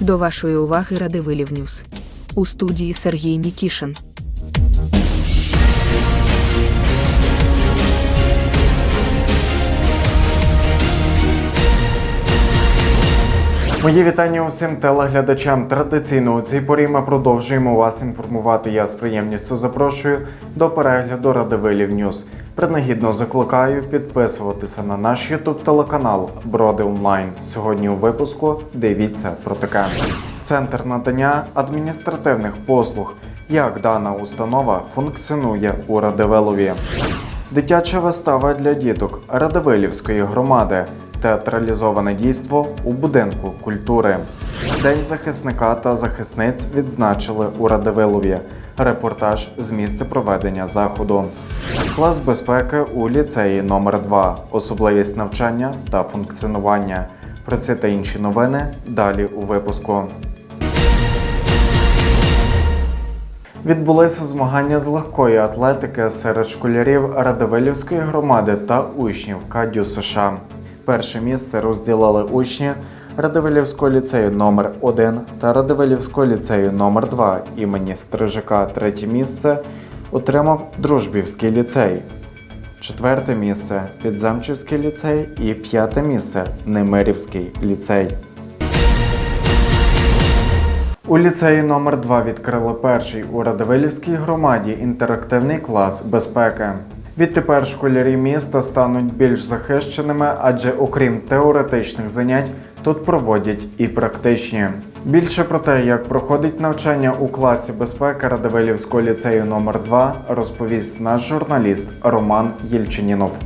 До вашої уваги Радивилів Ньюс. У студії Сергій Нікішин. Мої вітання усім телеглядачам. Традиційно у цій порі ми продовжуємо вас інформувати. Я з приємністю запрошую до перегляду Радивилів Ньюс. Принагідно закликаю підписуватися на наш Ютуб телеканал Броди Онлайн. Сьогодні у випуску дивіться про таке. Центр надання адміністративних послуг. Як дана установа функціонує у Радивилові? Дитяча вистава для діток Радивилівської громади. Театралізоване дійство у будинку культури. День захисника та захисниць відзначили у Радивилові. Репортаж з місця проведення заходу. Клас безпеки у ліцеї номер 2 Особливість навчання та функціонування. Про ці та інші новини далі у випуску. Відбулися змагання з легкої атлетики серед школярів Радивилівської громади та учнів Кадю США. Перше місце розділили учні Радивилівського ліцею номер 1 та Радивилівського ліцею номер 2 імені Стрижака. Третє місце отримав Дружбівський ліцей. Четверте місце Підзамчівський ліцей і п'яте місце Немирівський ліцей. У ліцеї номер 2 відкрили перший у Радивилівській громаді інтерактивний клас безпеки. Відтепер школярі міста стануть більш захищеними, адже окрім теоретичних занять, тут проводять і практичні. Більше про те, як проходить навчання у класі безпеки Радивилівського ліцею номер 2 розповість наш журналіст Роман Єльчинінов.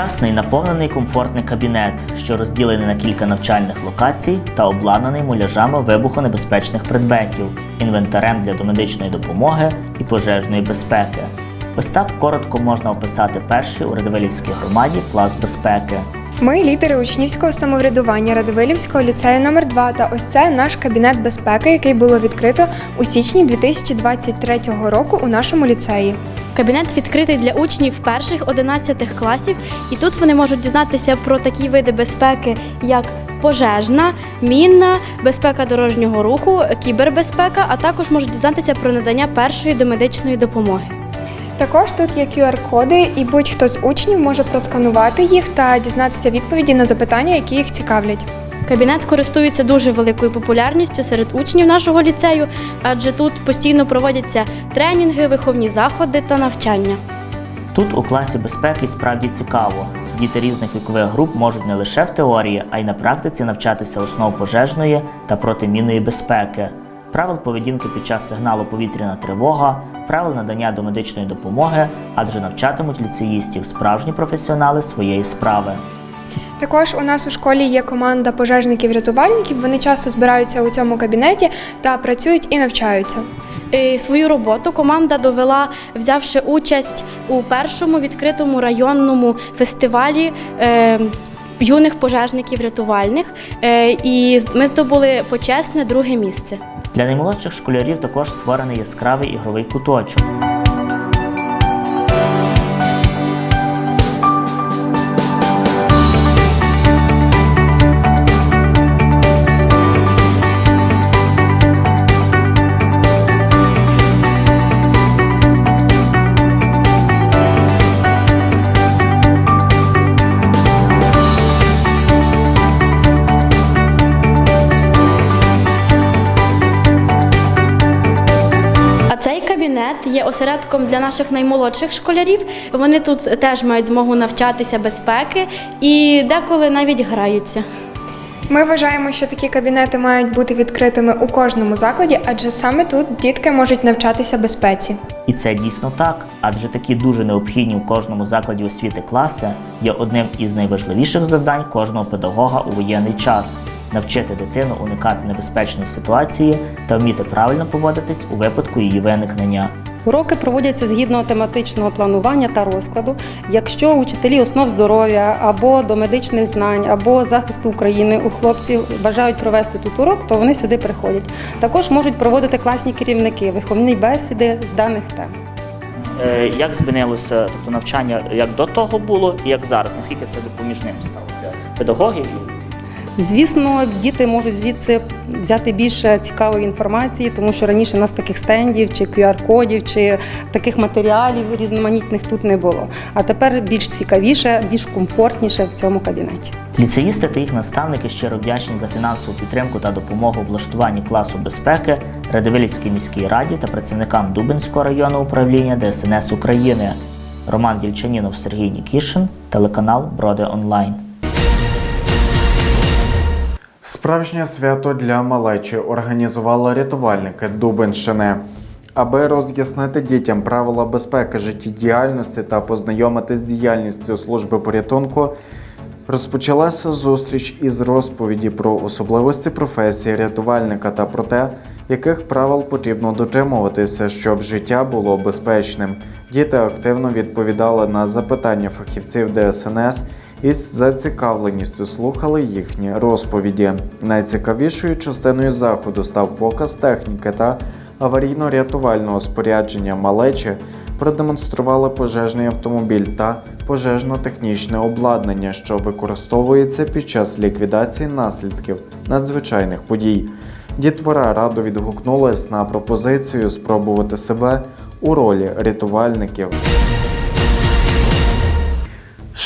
Сучасний наповнений комфортний кабінет, що розділений на кілька навчальних локацій та обладнаний муляжами вибухонебезпечних предметів, інвентарем для домедичної допомоги і пожежної безпеки. Ось так коротко можна описати перший у Радивилівській громаді клас безпеки. Ми лідери учнівського самоврядування Радивилівського ліцею номер 2 та ось це наш кабінет безпеки, який було відкрито у січні 2023 року у нашому ліцеї. Кабінет відкритий для учнів перших 11 класів, і тут вони можуть дізнатися про такі види безпеки, як пожежна, мінна, безпека дорожнього руху, кібербезпека, а також можуть дізнатися про надання першої домедичної допомоги. Також тут є QR-коди, і будь-хто з учнів може просканувати їх та дізнатися відповіді на запитання, які їх цікавлять. Кабінет користується дуже великою популярністю серед учнів нашого ліцею, адже тут постійно проводяться тренінги, виховні заходи та навчання. Тут у класі безпеки справді цікаво. Діти різних вікових груп можуть не лише в теорії, а й на практиці навчатися основ пожежної та протимінної безпеки, правил поведінки під час сигналу повітряна тривога, правил надання домедичної допомоги, адже навчатимуть ліцеїстів справжні професіонали своєї справи. Також у нас у школі є команда пожежників-рятувальників. Вони часто збираються у цьому кабінеті та працюють і навчаються. Е, Свою роботу команда довела, взявши участь у першому відкритому районному фестивалі. е, Юних пожежників-рятувальних, Е, і ми здобули почесне друге місце. Для наймолодших школярів також створений яскравий ігровий куточок. Осередком для наших наймолодших школярів. Вони тут теж мають змогу навчатися безпеки і деколи навіть граються. Ми вважаємо, що такі кабінети мають бути відкритими у кожному закладі, адже саме тут дітки можуть навчатися безпеці. І це дійсно так, адже такі дуже необхідні у кожному закладі освіти класи є одним із найважливіших завдань кожного педагога у воєнний час навчити дитину уникати небезпечної ситуації та вміти правильно поводитись у випадку її виникнення. Уроки проводяться згідно тематичного планування та розкладу. Якщо учителі основ здоров'я або до медичних знань, або захисту України у хлопців бажають провести тут урок, то вони сюди приходять. Також можуть проводити класні керівники, виховні бесіди з даних тем. Е, Як змінилося тобто навчання як до того було і як зараз? Наскільки це допоміжним стало для педагогів? Звісно, діти можуть звідси взяти більше цікавої інформації, тому що раніше у нас таких стендів чи QR-кодів, чи таких матеріалів різноманітних тут не було. А тепер більш цікавіше, більш комфортніше в цьому кабінеті. Ліцеїсти та їх наставники щиро вдячні за фінансову підтримку та допомогу в облаштуванні класу безпеки Радивилівській міській раді та працівникам Дубинського районного управління ДСНС України. Роман Дільчанінов, Сергій Нікішин, телеканал Броди Онлайн. Справжнє свято для малечі організували рятувальники Дубенщини. Аби роз'яснити дітям правила безпеки життєдіяльності та познайомити з діяльністю служби порятунку, розпочалася зустріч із розповіді про особливості професії рятувальника та про те, яких правил потрібно дотримуватися, щоб життя було безпечним. Діти активно відповідали на запитання фахівців ДСНС і з зацікавленістю слухали їхні розповіді. Найцікавішою частиною заходу став показ техніки та аварійно-рятувального спорядження малечі. Продемонстрували пожежний автомобіль та пожежно-технічне обладнання, що використовується під час ліквідації наслідків надзвичайних подій. Дітвора радо відгукнулась на пропозицію спробувати себе у ролі рятувальників.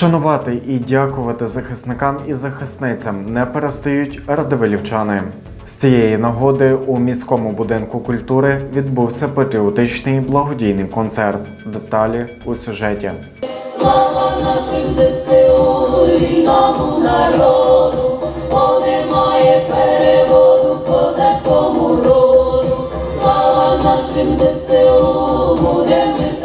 Шанувати і дякувати захисникам і захисницям не перестають радивилівчани. З цієї нагоди у міському будинку культури відбувся патріотичний благодійний концерт. Деталі у сюжеті. Слава нашим ЗСУ, рідному народу, бо немає переводу козацькому роду. Слава нашим ЗСУ, буде мир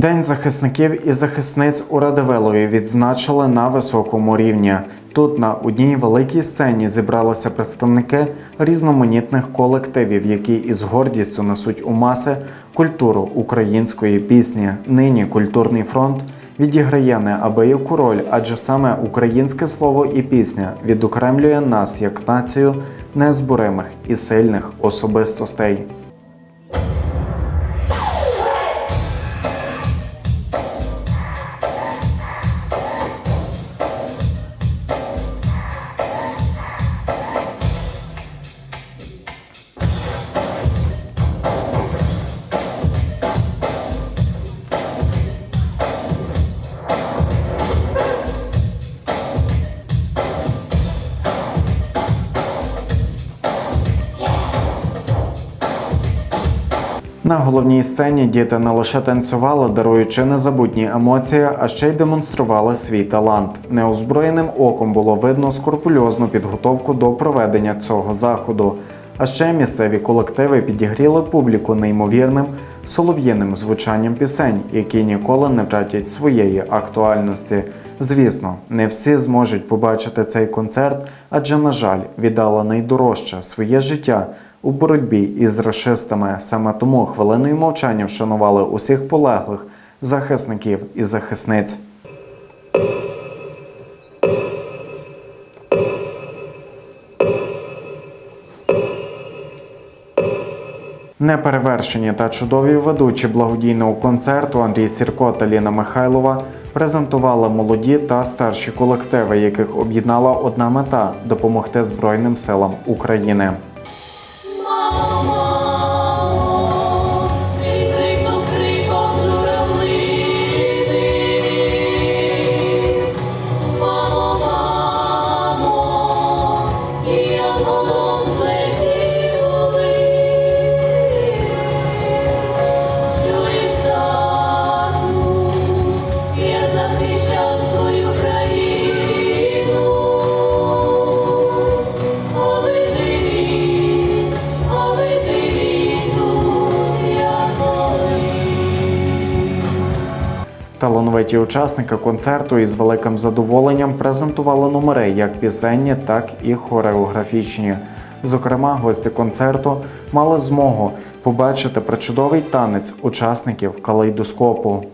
День захисників і захисниць у Радивилові відзначили на високому рівні. Тут на одній великій сцені зібралися представники різноманітних колективів, які із гордістю несуть у маси культуру української пісні. Нині культурний фронт відіграє неабияку роль, адже саме українське слово і пісня відокремлює нас як націю незборимих і сильних особистостей. На головній сцені діти не лише танцювали, даруючи незабутні емоції, а ще й демонстрували свій талант. Неозброєним оком було видно скрупульозну підготовку до проведення цього заходу. А ще місцеві колективи підігріли публіку неймовірним солов'їним звучанням пісень, які ніколи не втратять своєї актуальності. Звісно, не всі зможуть побачити цей концерт, адже, на жаль, віддала найдорожче своє життя у боротьбі із рашистами. Саме тому хвилиною мовчання вшанували усіх полеглих захисників і захисниць. Неперевершені та чудові ведучі благодійного концерту Андрій Сірко та Ліна Михайлова презентували молоді та старші колективи, яких об'єднала одна мета допомогти Збройним силам України. Талановиті учасники концерту із великим задоволенням презентували номери як пісенні, так і хореографічні. Зокрема, гості концерту мали змогу побачити причудовий танець учасників калейдоскопу.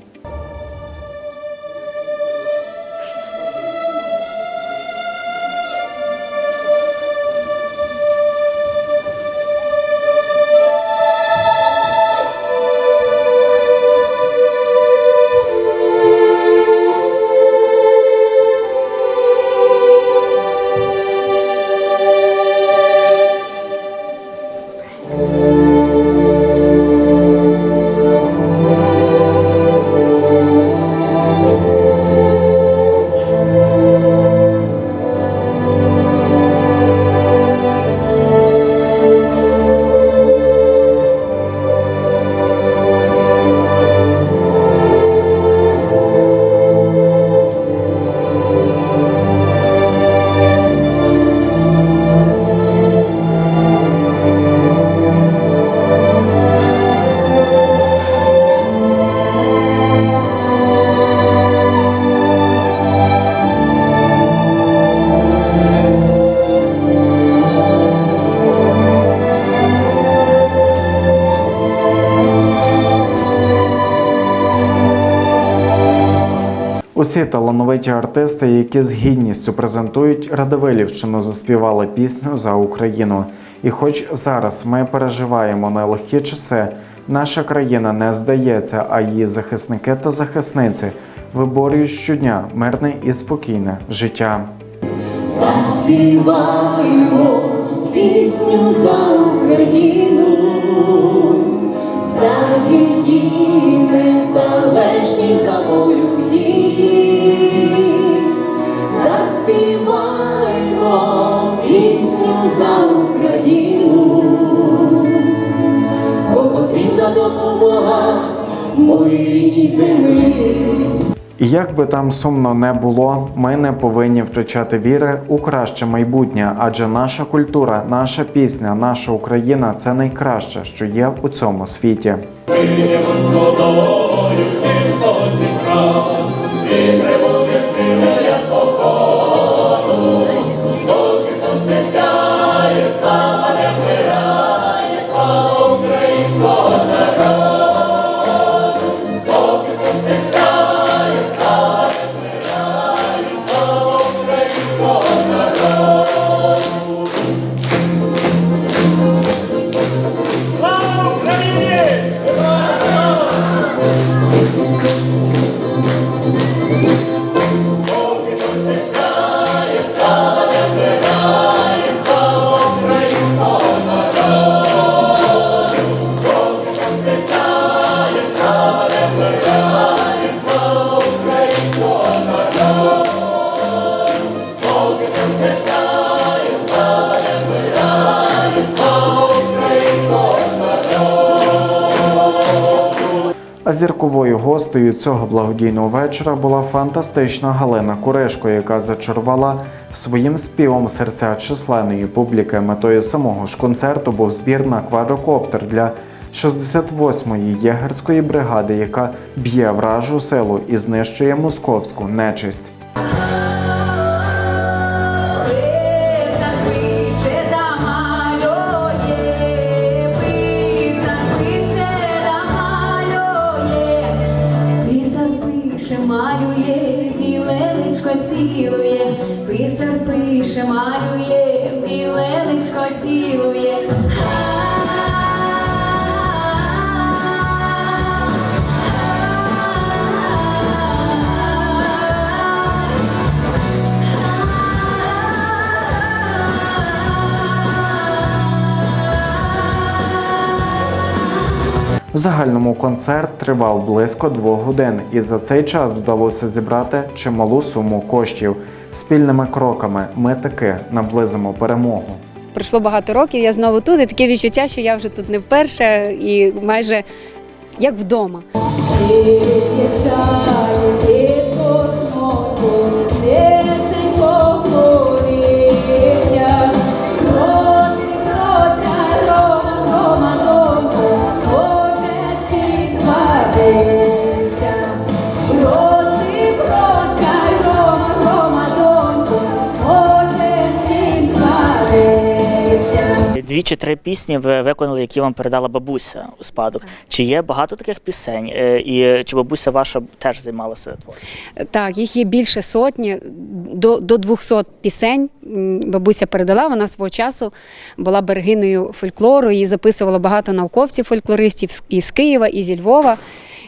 Усі талановиті артисти, які з гідністю презентують Радивилівщину, заспівали пісню за Україну. І хоч зараз ми переживаємо нелегкі часи, наша країна не здається, а її захисники та захисниці виборюють щодня мирне і спокійне життя. Заспіваємо пісню за Україну, за її незалежність, за волю її. Пісню за Україну, бо потрібна допомога моїй рідній землі. І як би там сумно не було, ми не повинні втрачати віри у краще майбутнє, адже наша культура, наша пісня, наша Україна це найкраще, що є у цьому світі. А гостею цього благодійного вечора була фантастична Галина Куришко, яка зачарувала своїм співом серця численної публіки. Метою самого ж концерту був збір на квадрокоптер для 68-ї єгерської бригади, яка б'є вражу силу і знищує московську нечисть. В загальному концерт тривав близько двох годин, і за цей час вдалося зібрати чималу суму коштів. Спільними кроками ми таки наблизимо перемогу. Пройшло багато років, я знову тут, і таке відчуття, що я вже тут не вперше і майже як вдома. Дві чи три пісні ви виконали, які вам передала бабуся у спадок. Чи є багато таких пісень? Е, І чи бабуся ваша теж займалася творчістю? Так, їх є більше сотні, до, до 200 пісень. Бабуся передала. Вона свого часу була берегиною фольклору. Її записувало багато науковців, фольклористів з- і з Києва, і зі Львова.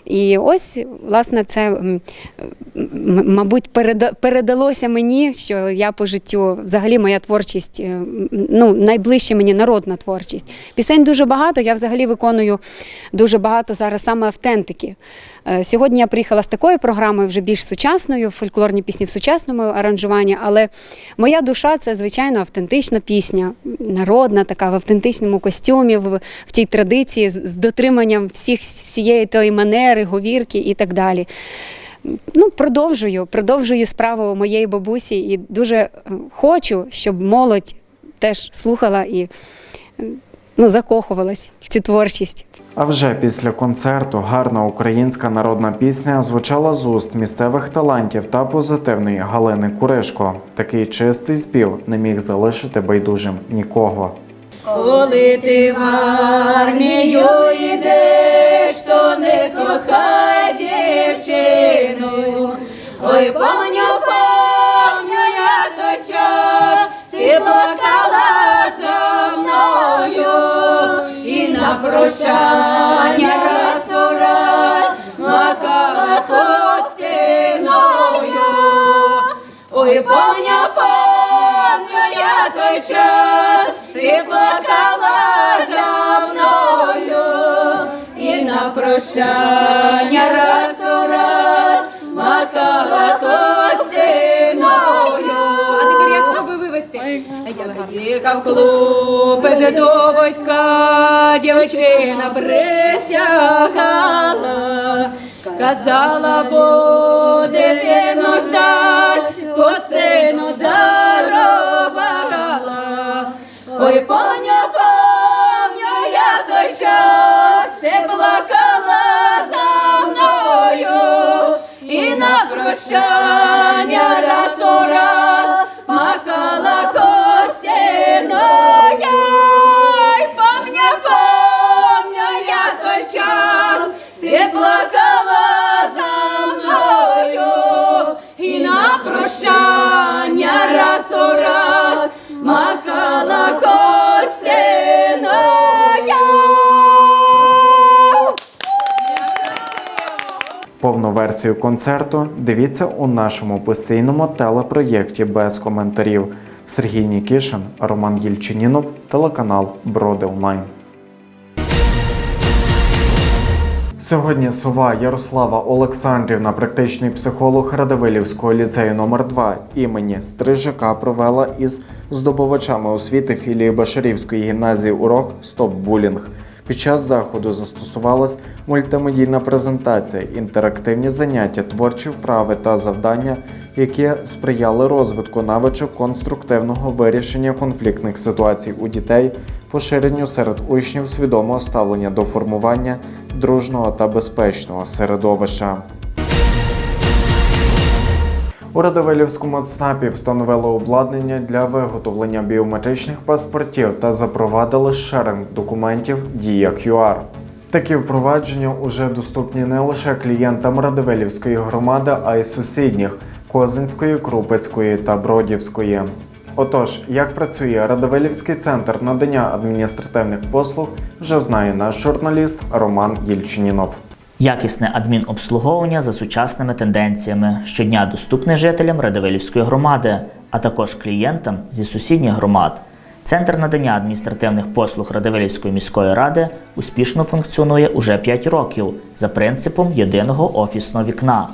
І ось, власне, це, мабуть, переда- передалося мені, що я по життю, взагалі, моя творчість, е, ну, найближче мені народна творчість. Пісень дуже багато. Я взагалі виконую дуже багато зараз саме автентики. Е, Сьогодні я приїхала з такою програмою, вже більш сучасною, фольклорні пісні в сучасному аранжуванні. Але моя душа це, звичайно, автентична пісня, народна, така в автентичному костюмі, в, в тій традиції, з, дотриманням всіх всієї тої манери, говірки і так далі. Ну, продовжую, продовжую справу моєї бабусі і дуже е, хочу, щоб молодь теж слухала і ну, закохувалась в цю творчість. А вже після концерту гарна українська народна пісня звучала з уст місцевих талантів та позитивної Галини Куришко. Такий чистий спів не міг залишити байдужим нікого. Коли ти в армію йдеш, то не кохай дівчину. Ой, помню, помню прощання раз у раз макала хостиною. Ой, помню, помню я той час, ти плакала за мною, і на прощання раз у раз макала костиною. Їхав хлопець до війська, дівчина присягала, казала, буде дитину ждать, гостину дарувала. Ой, поня, помню я той час, ти плакала за мною, і на прощання раз у раз раз у раз макала костяною. Повну версію концерту дивіться у нашому постійному телепроєкті без коментарів. Сергій Нікішин, Роман Єльчинінов, телеканал Броди Онлайн. Сьогодні сова Ярослава Олександрівна, практичний психолог Радивилівського ліцею номер 2 імені Стрижака провела із здобувачами освіти філії Башарівської гімназії урок Стоп булінг. Під час заходу застосувалась мультимедійна презентація, інтерактивні заняття, творчі вправи та завдання, які сприяли розвитку навичок конструктивного вирішення конфліктних ситуацій у дітей, поширенню серед учнів свідомого ставлення до формування дружного та безпечного середовища. У Радивилівському ЦНАПі встановили обладнання для виготовлення біометричних паспортів та запровадили шеринг документів Дія QR. Такі впровадження уже доступні не лише клієнтам Радивилівської громади, а й сусідніх Козинської, Крупецької та Бродівської. Отож, як працює Радивилівський центр надання адміністративних послуг, вже знає наш журналіст Роман Єльчинінов. Якісне адмінобслуговування за сучасними тенденціями, щодня доступне жителям Радивилівської громади, а також клієнтам зі сусідніх громад. Центр надання адміністративних послуг Радивилівської міської ради успішно функціонує уже 5 років за принципом єдиного офісного вікна.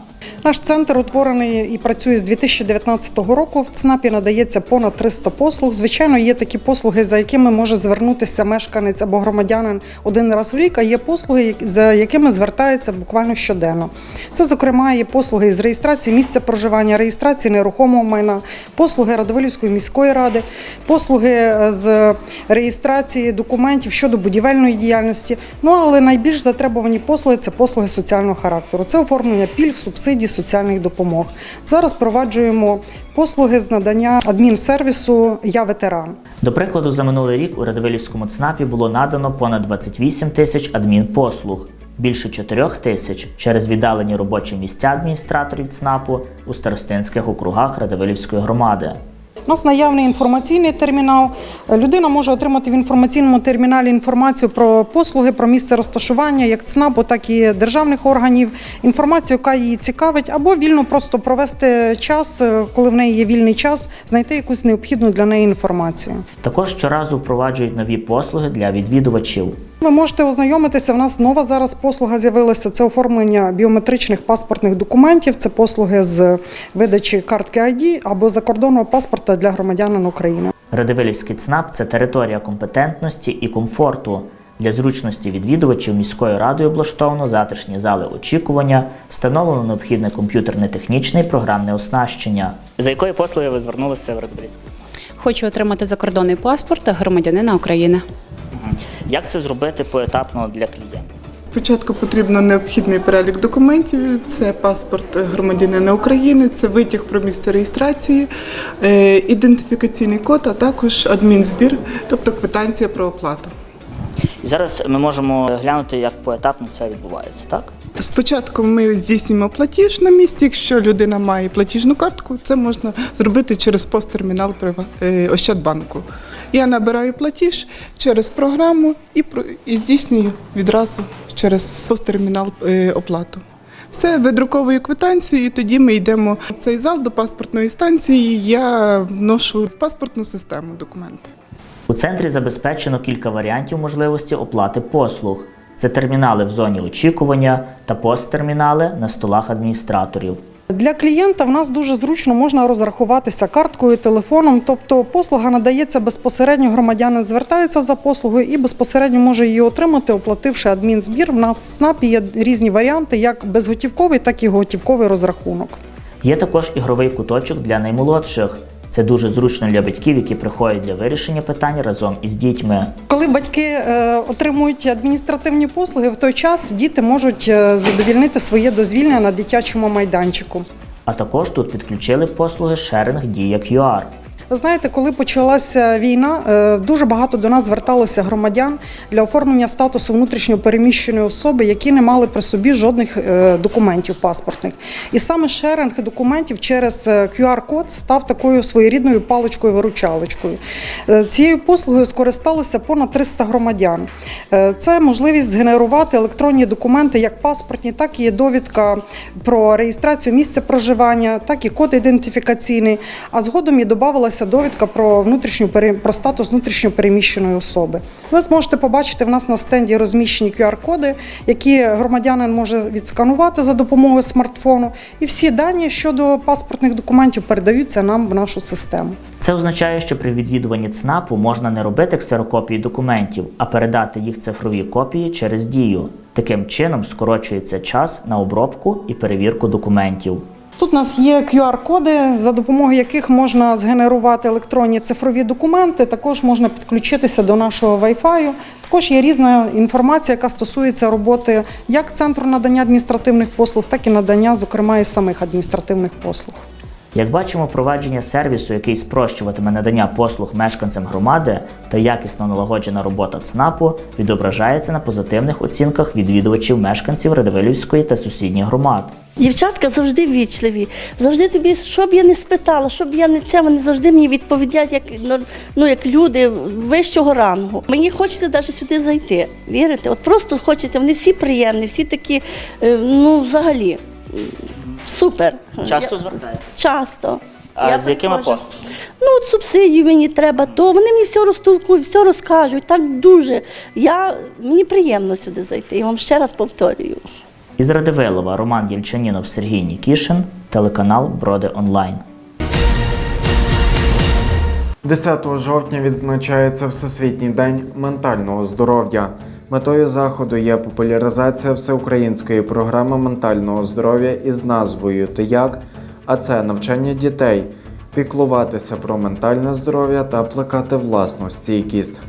Наш центр утворений і працює з 2019 року. В ЦНАПі надається понад 300 послуг. Звичайно, є такі послуги, за якими може звернутися мешканець або громадянин один раз в рік. А є послуги, за якими звертається буквально щоденно. Це, зокрема, є послуги з реєстрації місця проживання, реєстрації нерухомого майна, послуги Радивилівської міської ради, послуги з реєстрації документів щодо будівельної діяльності. Ну але найбільш затребувані послуги це послуги соціального характеру. Це оформлення пільг, субсидій субсидій, соціальних допомог. Зараз впроваджуємо послуги з надання адмінсервісу Я ветеран. До прикладу, за минулий рік у Радивилівському ЦНАПі було надано понад 28 тисяч адмінпослуг, більше 4 тисяч через віддалені робочі місця адміністраторів ЦНАПу у старостинських округах Радивилівської громади. У нас наявний інформаційний термінал. Людина може отримати в інформаційному терміналі інформацію про послуги, про місце розташування як ЦНАПу, так і державних органів, інформацію, яка її цікавить, або вільно просто провести час, е, коли в неї є вільний час, знайти якусь необхідну для неї інформацію. Також щоразу впроваджують нові послуги для відвідувачів. Ви можете ознайомитися. В нас нова зараз послуга з'явилася. Це оформлення біометричних паспортних документів. Це послуги з видачі картки ID або закордонного паспорта для громадянин України. Радивилівський ЦНАП це територія компетентності і комфорту. Для зручності відвідувачів міською радою облаштовано затишні зали очікування, встановлено необхідне комп'ютерне технічне і програмне оснащення. За якою послугою ви звернулися в Радивилівський ЦНАП? Хочу отримати закордонний паспорт громадянина України. Як це зробити поетапно для клієнтів? Спочатку потрібно необхідний перелік документів. Це паспорт громадянина України, це витяг про місце реєстрації, е, ідентифікаційний код, а також адмінзбір, тобто квитанція про оплату. І зараз ми можемо глянути, як поетапно це відбувається, так? Спочатку ми здійснюємо платіж на місці. Якщо людина має платіжну картку, це можна зробити через посттермінал е, Ощадбанку. Я набираю платіж через програму і, і здійснюю відразу через посттермінал е, оплату. Все, видруковую квитанцію, і тоді ми йдемо в цей зал до паспортної станції. Я вношу в паспортну систему документи. У центрі забезпечено кілька варіантів можливості оплати послуг. Це термінали в зоні очікування та посттермінали на столах адміністраторів. Для клієнта в нас дуже зручно можна розрахуватися карткою, телефоном. Тобто послуга надається безпосередньо громадянин звертається за послугою і безпосередньо може її отримати, оплативши адмінзбір. В нас в СНАПі є різні варіанти, як безготівковий, так і готівковий розрахунок. Є також ігровий куточок для наймолодших. Це дуже зручно для батьків, які приходять для вирішення питань разом із дітьми. Коли батьки е, отримують адміністративні послуги, в той час діти можуть е, задовільнити своє дозвільнення на дитячому майданчику. А також тут підключили послуги шеринг Дія QR. Ви знаєте, коли почалася війна, е, дуже багато до нас зверталося громадян для оформлення статусу внутрішньо переміщеної особи, які не мали при собі жодних е, документів паспортних. І саме шеринг документів через е, QR-код став такою своєрідною паличкою-виручалочкою. Е, Цією послугою скористалося понад 300 громадян. Е, Це можливість згенерувати електронні документи, як паспортні, так і довідка про реєстрацію місця проживання, так і код ідентифікаційний. А згодом і додавалася довідка про внутрішню про статус внутрішньопереміщеної особи. Ви зможете побачити в нас на стенді розміщені QR-коди, які громадянин може відсканувати за допомогою смартфону, і всі дані щодо паспортних документів передаються нам в нашу систему. Це означає, що при відвідуванні ЦНАПу можна не робити ксерокопії документів, а передати їх цифрові копії через дію. Таким чином скорочується час на обробку і перевірку документів. Тут у нас є QR-коди, за допомогою яких можна згенерувати електронні цифрові документи. Також можна підключитися до нашого Wi-Fi. Також є різна інформація, яка стосується роботи як центру надання адміністративних послуг, так і надання, зокрема, і самих адміністративних послуг. Як бачимо, провадження сервісу, який спрощуватиме надання послуг мешканцям громади та якісно налагоджена робота ЦНАПу, відображається на позитивних оцінках відвідувачів мешканців Радивилівської та сусідніх громад. Дівчатка завжди вічливі, завжди тобі, що б я не спитала, що б я не це, вони завжди мені відповідають, як, ну, як люди вищого рангу. Мені хочеться навіть сюди зайти. Вірите? От просто хочеться, вони всі приємні, всі такі, е, ну, взагалі, супер. Часто звертаєте? Часто. А Я з якими послугами? Ну, от субсидію мені треба, то вони мені все розтолкують, все розкажуть. Так дуже. Я, мені приємно сюди зайти. Я вам ще раз повторюю. Із Радивилова Роман Єльчанінов, Сергій Нікішин, телеканал Броди Онлайн. 10 жовтня відзначається Всесвітній день ментального здоров'я. Метою заходу є популяризація всеукраїнської програми ментального здоров'я із назвою «Ти як?», а це навчання дітей, піклуватися про ментальне здоров'я та плекати власну стійкість.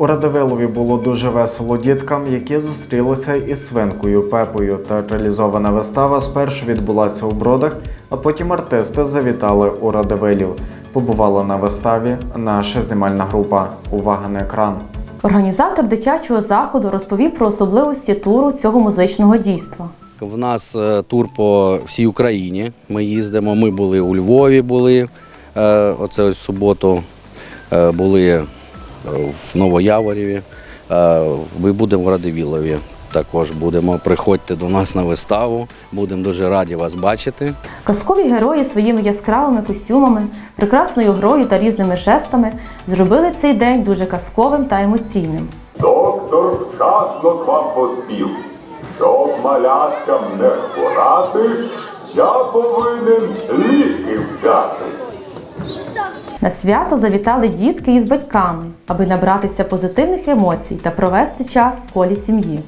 У Радивилові було дуже весело діткам, які зустрілися із свинкою Пепою. Театралізована вистава спершу відбулася у бродах, а потім артисти завітали у Радивилів. Побувала на виставі наша знімальна група. Увага на екран. Організатор дитячого заходу розповів про особливості туру цього музичного дійства. В нас е, тур по всій Україні. Ми їздимо. Ми були у Львові, були е, оце ось в суботу, е, були в Новояворіві. е, Ми будемо в Радивілові. Також будемо. Приходьте до нас на виставу. Будемо дуже раді вас бачити. Казкові герої своїми яскравими костюмами, прекрасною грою та різними жестами зробили цей день дуже казковим та емоційним. Доктор вчасно к вам поспів. Щоб маляткам не хворати, я повинен. На свято завітали дітки із батьками, аби набратися позитивних емоцій та провести час в колі сім'ї.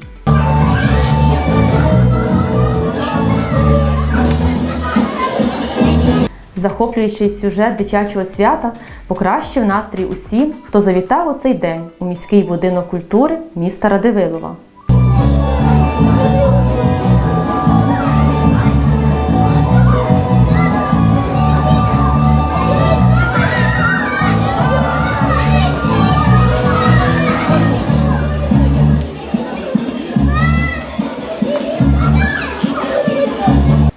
Захоплюючий сюжет дитячого свята покращив настрій усім, хто завітав у цей день у міський будинок культури міста Радивилова.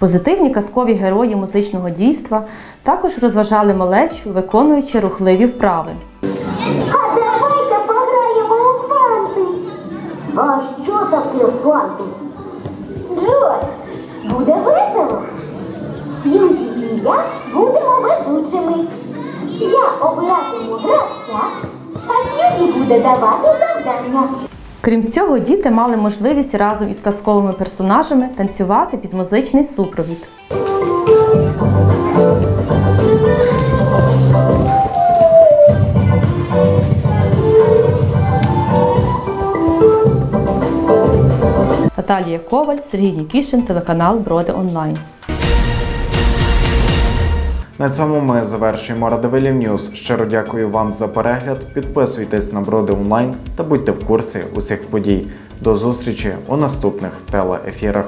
Позитивні казкові герої музичного дійства також розважали малечу, виконуючи рухливі вправи. А давайте пограємо у фанти. А що таке фанти? Джордж, буде весело. Сьюзі і я будемо ведучими. Я обиратиму гравця, а Сьюзі буде давати завдання. Крім цього, діти мали можливість разом із казковими персонажами танцювати під музичний супровід. Наталія Коваль, Сергій Нікішин, телеканал Броди Онлайн. На цьому ми завершуємо Радивилів Ньюс. Щиро дякую вам за перегляд. Підписуйтесь на Броди онлайн та будьте в курсі усіх подій. До зустрічі у наступних телеефірах.